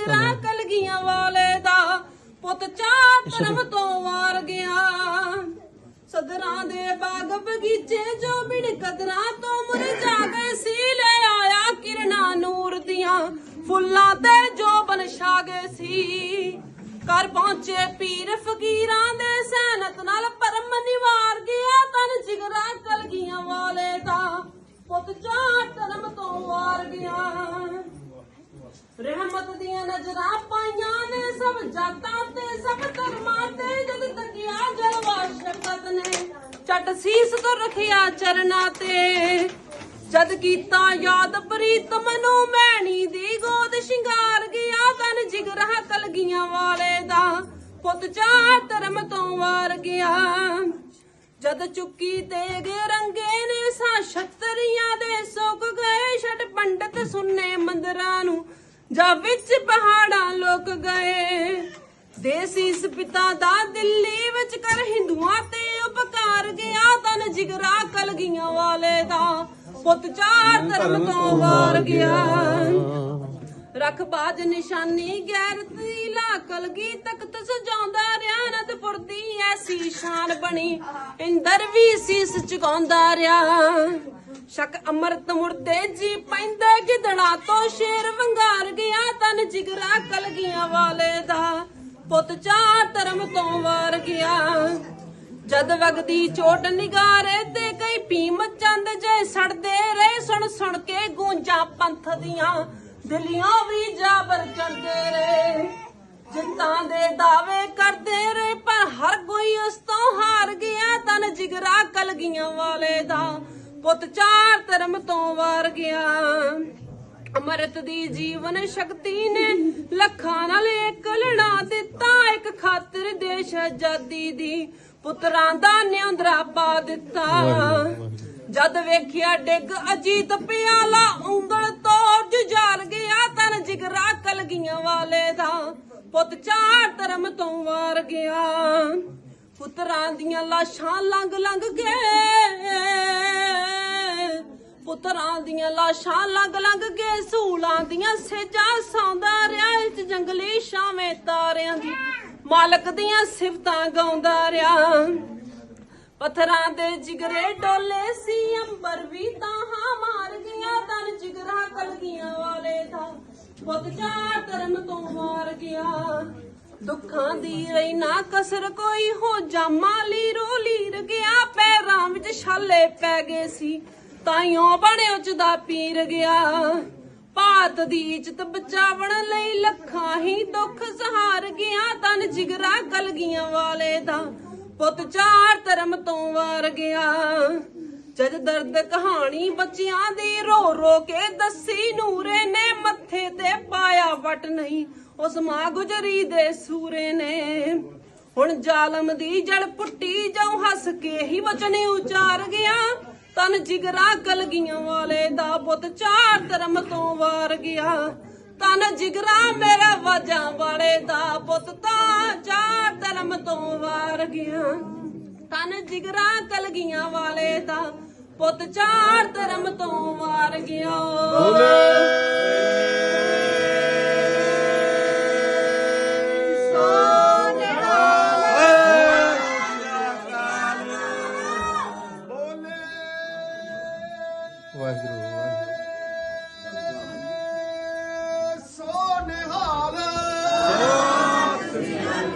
ਜਿਗਰਾ ਕਲਗੀਆਂ ਵਾਲੇ ਦਾ ਪੁੱਤ ਚਾਰ ਧਰਮ ਤੋਂ ਵਾਰ ਗਿਆ। ਸਦਰਾਂ ਦੇ ਬਾਗ ਬਗੀਚੇ ਜੋ ਬਿਨ ਕਦਰਾਂ ਤੋਂ ਮੁਰਝਾ ਗਏ ਸੀ ਲੈ ਆਇਆ ਕਿਰਨਾ ਨੂਰ ਦੀਆਂ ਫੁੱਲਾਂ ਤੇ ਜੋ ਬਨ ਛਾ ਗਏ ਸੀ। ਕਰ ਪਹੁੰਚੇ ਪੀਰ ਫਕੀਰਾਂ ਦੇ ਸੈਨਤ ਨਾਲ ਪਰਮ ਨਿਵਾਰ ਗਿਆ, ਤਨ ਜਿਗਰਾ ਕਲਗੀਆਂ ਵਾਲੇ ਦਾ ਪੁੱਤ ਚਾਰ ਧਰਮ ਤੋਂ ਵਾਰ ਗਿਆ। ਰਹਿਮਤ ਦੀਆਂ ਨਜ਼ਰਾਂ ਪਾਈਆਂ ਨੇ ਸਭ ਜਾਤਾਂ ਤੇ ਸਭ ਧਰਮਾਂ ਤੇ, ਜਦ ਤੱਕਿਆ ਜਲਵਾ ਸ਼ਕਤ ਨੇ। ਛੱਟ ਸੀਸ ਤੋਂ ਰਖਿਆ ਚਰਨਾ ਤੇ। ਜਦ ਕੀਤਾ ਯਾਦ ਪ੍ਰੀਤਮ ਨੂੰ ਮੈਣੀ ਦੀ ਗੋਦ ਸ਼ਿੰਗਾਰ ਗਿਆ ਤਨ ਜਿਗਰਾ ਕਲਗੀਆਂ ਵਾਲੇ ਦਾ। ਪੁੱਤ ਚਾਰ ਧਰਮ ਤੋਂ ਵਾਰ ਗਿਆ। ਜਦ ਚੁੱਕੀ ਤੇ ਰੰਗੇ ਨੇ ਸਾ ਛਤਰੀਆਂ ਦੇ ਸੁੱਕ ਗਏ। ਛੱਡ ਪੰਡਤ ਸੁੰਨੇ ਮੰਦਰਾਂ ਨੂੰ। ਜਾ ਵਿੱਚ ਪਹਾੜਾਂ ਲੋਕ ਗਏ। ਦੇਸੀ ਪਿਤਾ ਦਾ ਦਿੱਲੀ ਵਿੱਚ ਕਰ ਹਿੰਦੂਆਂ ਤੇ ਉਪਕਾਰ। ਗਿਆ ਤਨ ਜਿਗਰਾ ਕਲਗੀਆਂ ਵਾਲੇ ਦਾ, ਪੁੱਤ ਚਾਰ ਧਰਮ ਤੋਂ ਵਾਰ ਗਿਆ। ਰੱਖ ਬਾਜ ਨਿਸ਼ਾਨੀ ਗੈਰਤ ਦੀ ਕਲਗੀ ਤਖਤ ਸਜਾਉਂਦਾ ਰਿਆ ਅਨੰਦਪੁਰ ਦੀ ਐਸੀ ਸ਼ਾਨ ਬਣੀ। ਇੰਦਰ ਵੀ ਸੀਸ ਝੁਕਾਉਂਦਾ ਰਿਆ ਸ਼ਕ ਅਮਰਤ ਮੁਰਦੇ ਜੀ ਪੈਂਦੇ ਗਿਦੜਾ ਤੋਂ ਸ਼ੇਰ ਵੰਗਾਰ ਗਿਆ, ਤਨ ਜਿਗਰਾ ਕਲਗੀਆਂ ਵਾਲੇ ਦਾ। ਪੁੱਤ ਚਾਰ ਧਰਮ ਤੋਂ ਵਾਰ ਗਿਆ। ਜਦ ਵਗਦੀ ਚੋਟ ਨਿਗਾਰੇ ਤੇ ਕਈ ਭੀਮ ਚੰਦ ਜੇ ਸੜਦੇ ਰਹੇ, ਸੁਣ ਸੁਣ ਕੇ ਗੂੰਜਾਂ ਪੰਥ ਦੀਆਂ। ਦਿਲੀਆਂ ਵੀ ਜਾਬਰ ਚੜਦੇ ਰਹੇ ਜਿੱਤਾਂ ਦੇ ਦਾਅਵੇ ਕਰਦੇ ਰਹੇ ਪਰ ਹਰ ਕੋਈ ਉਸ ਤੋਂ ਹਾਰ ਗਿਆ ਤਨ ਜਿਗਰਾ ਕਲਗੀਆਂ ਵਾਲੇ ਦਾ ਪੁੱਤ ਚਾਰ ਧਰਮ ਤੋਂ ਵਾਰ ਗਿਆ। ਅਮਰਤ ਦੀ ਜੀਵਨ ਸ਼ਕਤੀ ਨੇ ਲੱਖਾਂ ਨਾਲ ਇੱਕ ਲੜਾ ਦਿੱਤਾ ਇੱਕ ਖਾਤਰ ਦੇਸ਼ ਆਜ਼ਾਦੀ ਦੀ ਪੁੱਤਰਾਂ ਦਾ ਨਿਉਂਦਰਾ ਪਾ ਦਿੱਤਾ। ਜਦ ਵੇਖਿਆ ਡਿੱਗ ਅਜੀਤ ਪਿਆਲਾ ਉਂਗਲ ਤੋਂ ਜੁਝਾਰ ਗਿਆ ਤਨ ਜਿਗਰਾ ਕਲਗੀਆਂ ਵਾਲੇ ਦਾ। ਪੁੱਤ ਚਾਰ ਧਰਮ ਤੋਂ ਵਾਰ ਗਿਆ। ਪੁੱਤਰਾਂ ਦੀਆਂ ਲਾਸ਼ਾਂ ਲੰਘ ਲੰਘ ਕੇ ਪੁੱਤਰਾਂ ਦੀਆਂ ਲਾਸ਼ਾਂ ਲੰਘ ਲੰਘ ਕੇ ਸੂਲਾਂ ਦੀਆਂ ਸੇਜਾਂ ਸੌਂਦਾ ਰਿਹਾ। ਇਸ ਜੰਗਲੀ ਸ਼ਾਵੇਂ ਤਾਰਿਆਂ ਦੀ ਮਾਲਕ ਦੀਆਂ ਸਿਫਤਾਂ ਗਾਉਂਦਾ ਰਿਹਾ। ਪੱਥਰਾਂ ਦੇ ਜਿਗਰੇ ਡੋਲੇ ਸੀ, ਅੰਬਰ ਵੀ ਪੁੱਤ ਚਾਰ ਧਰਮ ਤੋਂ ਮਾਰ ਗਿਆ। ਦੁੱਖਾਂ ਦੀ ਰਹੀ ਨਾ ਕਸਰ ਕੋਈ ਹੋ ਜਾਮਾ ਲੀਰੋ ਲੀਰ ਗਿਆ, ਪੈਰਾਂ ਵਿੱਚ ਛਾਲੇ ਪੈ ਗਏ ਸੀ। ਤਾਈਓ ਬਣੇ ਉਚਦਾ ਪੀਰ ਗਿਆ। ਭਾਤ ਦੀ ਇੱਜ਼ਤ ਬਚਾਵਣ ਲਈ ਲੱਖਾਂ ਹੀ ਦੁੱਖ ਸਹਾਰ ਗਿਆ। ਤਨ ਜਿਗਰਾ ਕਲਗੀਆਂ ਵਾਲੇ ਦਾ। ਪੁੱਤ ਚਾਰ ਧਰਮ ਤੋਂ ਵਾਰ ਗਿਆ। ਜਦ ਦਰਦ ਕਹਾਣੀ ਬੱਚਿਆਂ ਦੀ ਰੋ ਰੋ ਕੇ ਦੱਸੀ, ਨੂਰੇ ਨੇ ਮੱਥੇ ਤੇ ਪਾਇਆ ਵਟ ਨਹੀਂ, ਉਸ ਮਾਂ ਗੁਜਰੀ ਦੇ ਸੂਰੇ ਨੇ। ਹੁਣ ਜ਼ਾਲਮ ਦੀ ਜੜ ਪੁੱਟੀ ਜਾਉ ਹੱਸ ਕੇ ਹੀ ਵਚਨ ਉਚਾਰ ਗਿਆ, ਤਨ ਜਿਗਰਾ ਕਲਗੀਆਂ ਵਾਲੇ ਦਾ ਪੁੱਤ ਚਾਰ ਧਰਮ ਤੋਂ ਵਾਰ ਗਿਆ। ਤਨ ਜਿਗਰਾ ਮੇਰਾ ਵਾਜਾਂ ਵਾਲੇ ਦਾ ਪੁੱਤ ਤਾਂ ਚਾਰ ਧਰਮ ਤੋਂ ਵਾਰ ਗਿਆ। ਤਨ ਜਿਗਰਾ ਕਲਗੀਆਂ ਵਾਲੇ ਦਾ ਪੁੱਤ ਚਾਰ ਧਰਮ ਤੋਂ ਮਾਰ ਗਿਆ। ਵਾਹਿਗੁਰੂ ਵਾਹਿਗੁਰੂ। ਸੋ ਨਿਹਾਲ